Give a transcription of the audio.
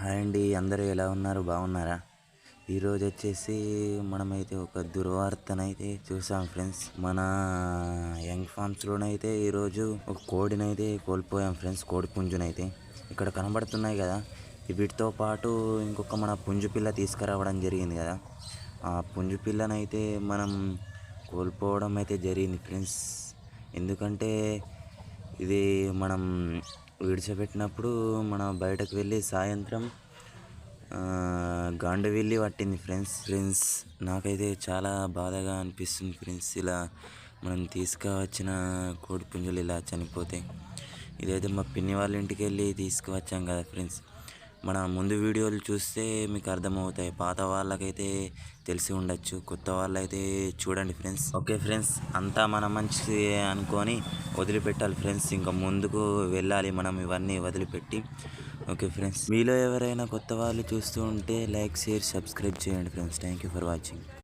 Hi అండి అందరూ ఎలా ఉన్నారు? బాగున్నారా? ఈరోజు వచ్చేసి మనమైతే ఒక దుర్వార్తనైతే చూసాం ఫ్రెండ్స్. మన యంగ్ ఫార్మ్స్లోనైతే ఈరోజు ఒక కోడినైతే కోల్పోయాం ఫ్రెండ్స్ కోడి పుంజునైతే. ఇక్కడ కనబడుతున్నాయి కదా వీటితో పాటు ఇంకొక మన పుంజు పిల్ల తీసుకురావడం జరిగింది కదా. ఆ పుంజు పిల్లనైతే మనం కోల్పోవడం అయితే జరిగింది ఫ్రెండ్స్. ఎందుకంటే ఇది మనం విడిచిపెట్టినప్పుడు మనం బయటకు వెళ్ళి సాయంత్రం గాండవెల్లి పట్టింది ఫ్రెండ్స్. ఫ్రెండ్స్ నాకైతే చాలా బాధగా అనిపిస్తుంది ఫ్రెండ్స్. ఇలా మనం తీసుకువచ్చిన కోడి పుంజులు ఇలా చనిపోతే. ఇదైతే మా పిన్ని వాళ్ళ ఇంటికి వెళ్ళి తీసుకువచ్చాం కదా ఫ్రెండ్స్. మన ముందు వీడియోలు చూస్తే మీకు అర్థమవుతాయి. పాత వాళ్ళకైతే తెలిసి ఉండొచ్చు. కొత్త వాళ్ళైతే చూడండి ఫ్రెండ్స్. ఓకే ఫ్రెండ్స్ అంతా మన మంచి అనుకొని వదిలిపెట్టాలి ఫ్రెండ్స్. ఇంకా ముందుకు వెళ్ళాలి మనం ఇవన్నీ వదిలిపెట్టి. ఓకే ఫ్రెండ్స్ మీలో ఎవరైనా కొత్త వాళ్ళు చూస్తూ ఉంటే లైక్ షేర్ సబ్స్క్రైబ్ చేయండి friends. Thank you for watching.